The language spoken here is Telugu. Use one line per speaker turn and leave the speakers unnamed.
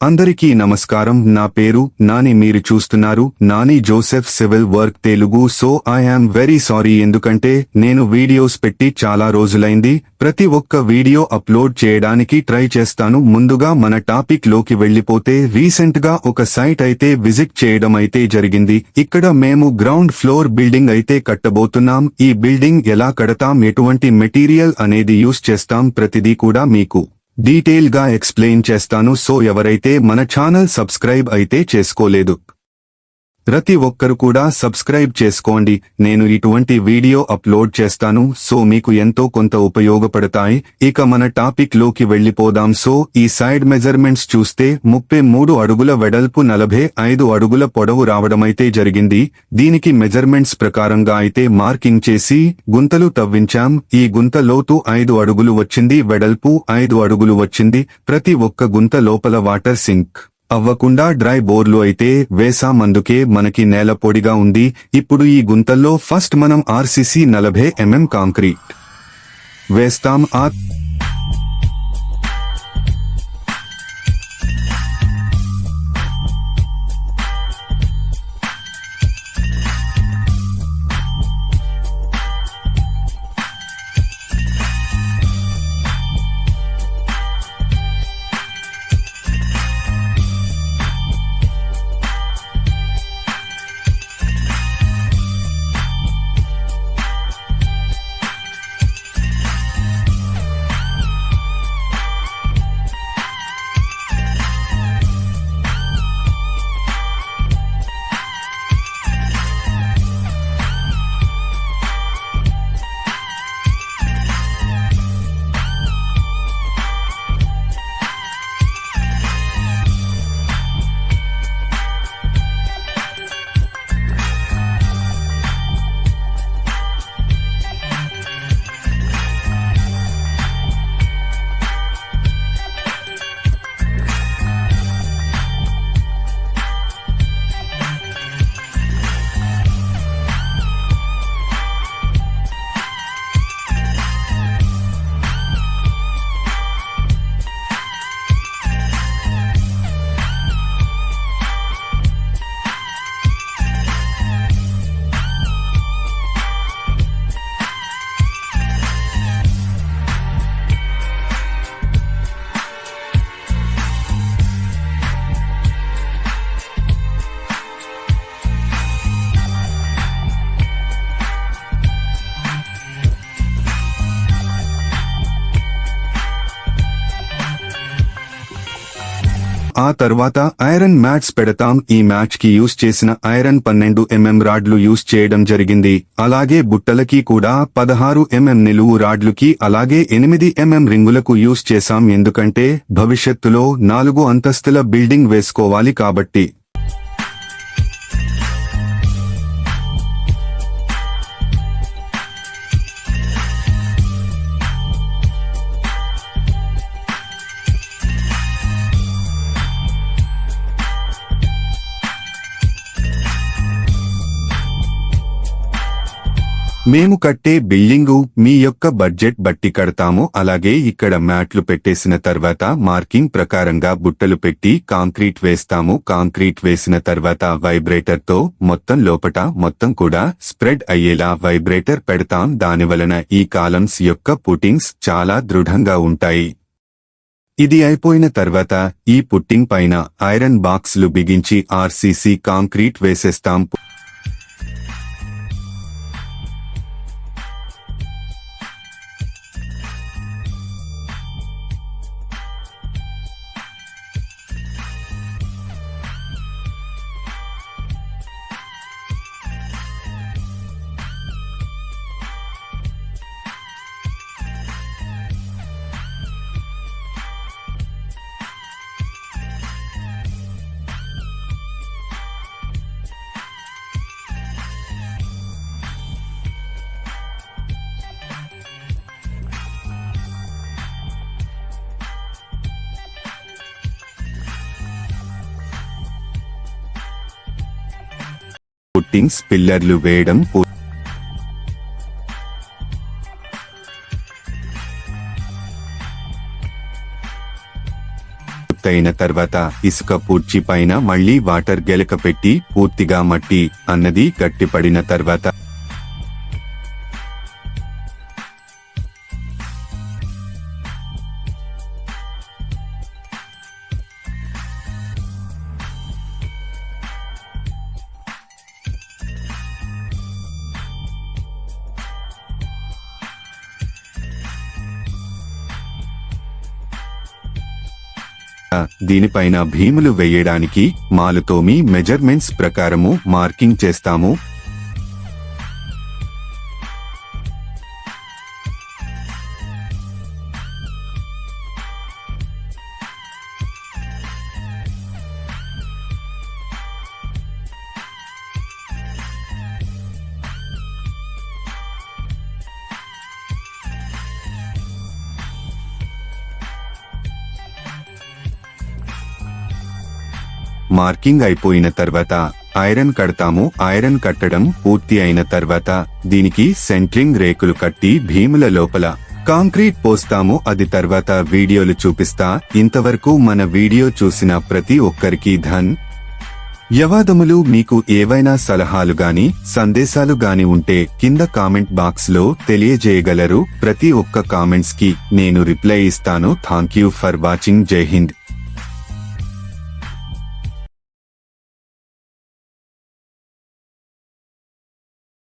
అందరికీ నమస్కారం. నా పేరు నాని. మీరు చూస్తున్నారు Nani Joseph civil work Telugu. So I am very sorry ఎందుకంటే నేను వీడియోస్ పెట్టి చాలా రోజులైంది. ప్రతి ఒక్క వీడియో అప్లోడ్ చేయడానికి ట్రై చేస్తాను. ముందుగా మన టాపిక్లోకి వెళ్ళిపోతే రీసెంట్గా ఒక సైట్ అయితే విజిట్ చేయడం అయితే జరిగింది. ఇక్కడ మేము గ్రౌండ్ ఫ్లోర్ బిల్డింగ్ అయితే కట్టబోతున్నాం. ఈ బిల్డింగ్ ఎలా కడతాం? ఎటువంటి మెటీరియల్ అనేది యూస్ చేస్తాం? ప్రతిదీ కూడా మీకు డీటెయిల్గా ఎక్స్ప్లెయిన్ చేస్తాను సో ఎవరైతే మన ఛానల్ సబ్స్క్రైబ్ అయితే చేసుకోలేదు. ప్రతి ఒక్కరు కూడా సబ్స్క్రైబ్ చేసుకోండి. నేను ఇటువంటి వీడియో అప్లోడ్ చేస్తాను. సో మీకు ఎంతో కొంత ఉపయోగపడతాయి. ఇక మన టాపిక్లోకి వెళ్ళిపోదాం సో ఈ సైడ్ మెజర్మెంట్స్ చూస్తే ముప్పై మూడు అడుగుల వెడల్పు నలభై ఐదు అడుగుల పొడవు రావడమైతే జరిగింది. దీనికి మెజర్మెంట్స్ ప్రకారంగా అయితే మార్కింగ్ చేసి గుంతలు తవ్వించాం. ఈ గుంత లోతు ఐదు అడుగులు వచ్చింది. వెడల్పు ఐదు అడుగులు వచ్చింది. ప్రతి ఒక్క గుంత లోపల వాటర్ సింక్. అవ్వకుండా డ్రై బోర్లు అయితే వేసామందుకే మనకి నేల పొడిగా ఉంది. ఇప్పుడు ఈ గుంతల్లో ఫస్ట్ మనం ఆర్సీసీ నలభై ఎంఎం కాంక్రీట్ వేస్తాం. ఆ ఆ తర్వాత ఐరన్ మ్యాట్స్ పెడతాం. ఈ మ్యాచ్కి యూస్ చేసిన ఐరన్ పన్నెండు ఎంఎం రాడ్లు యూస్ చేయడం జరిగింది. అలాగే బుట్టలకి కూడా పదహారు ఎంఎం నిలువు రాడ్లుకి అలాగే ఎనిమిది ఎంఎం రింగులకు యూస్ చేశాం. ఎందుకంటే భవిష్యత్తులో నాలుగు అంతస్తుల బిల్డింగ్ వేసుకోవాలి కాబట్టి. మేము కట్టే బిల్డింగు మీ యొక్క బడ్జెట్ బట్టి కడతాము. అలాగే ఇక్కడ మ్యాట్లు పెట్టేసిన తర్వాత మార్కింగ్ ప్రకారంగా బుట్టలు పెట్టి కాంక్రీట్ వేస్తాము. కాంక్రీట్ వేసిన తర్వాత వైబ్రేటర్తో మొత్తం లోపట మొత్తం కూడా స్ప్రెడ్ అయ్యేలా వైబ్రేటర్ పెడతాం. దానివలన ఈ కాలమ్స్ యొక్క పుటింగ్స్ చాలా దృఢంగా ఉంటాయి. ఇది అయిపోయిన తర్వాత ఈ పుట్టింగ్ పైన ఐరన్ బాక్స్లు బిగించి ఆర్సీసీ కాంక్రీట్ వేసేస్తాం. పుట్టింగ్స్ పిల్లర్లు వేయడం పూర్తయిన తర్వాత ఇసుక పూడ్చి పైన మళ్ళీ వాటర్ గెలక పెట్టి పూర్తిగా మట్టి అన్నది గట్టిపడిన తర్వాత దీనిపైన భీములు వేయడానికి మాలుతోమి మెజర్మెంట్స్ ప్రకారము మార్కింగ్ చేస్తాము. మార్కింగ్ అయిపోయిన తర్వాత ఐరన్ కడతాము. ఐరన్ కట్టడం పూర్తి అయిన తర్వాత దీనికి సెంట్రింగ్ రేకులు కట్టి భీముల లోపల కాంక్రీట్ పోస్తాము. అది తర్వాత వీడియోలు చూపిస్తా. ఇంతవరకు మన వీడియో చూసిన ప్రతి ఒక్కరికి ధన్. యవాదములు మీకు ఏవైనా సలహాలు గాని సందేశాలు గాని ఉంటే కింద కామెంట్ బాక్స్లో తెలియజేయగలరు. ప్రతి ఒక్క కామెంట్స్కి నేను రిప్లై ఇస్తాను. Thank you for watching. జై హింద్.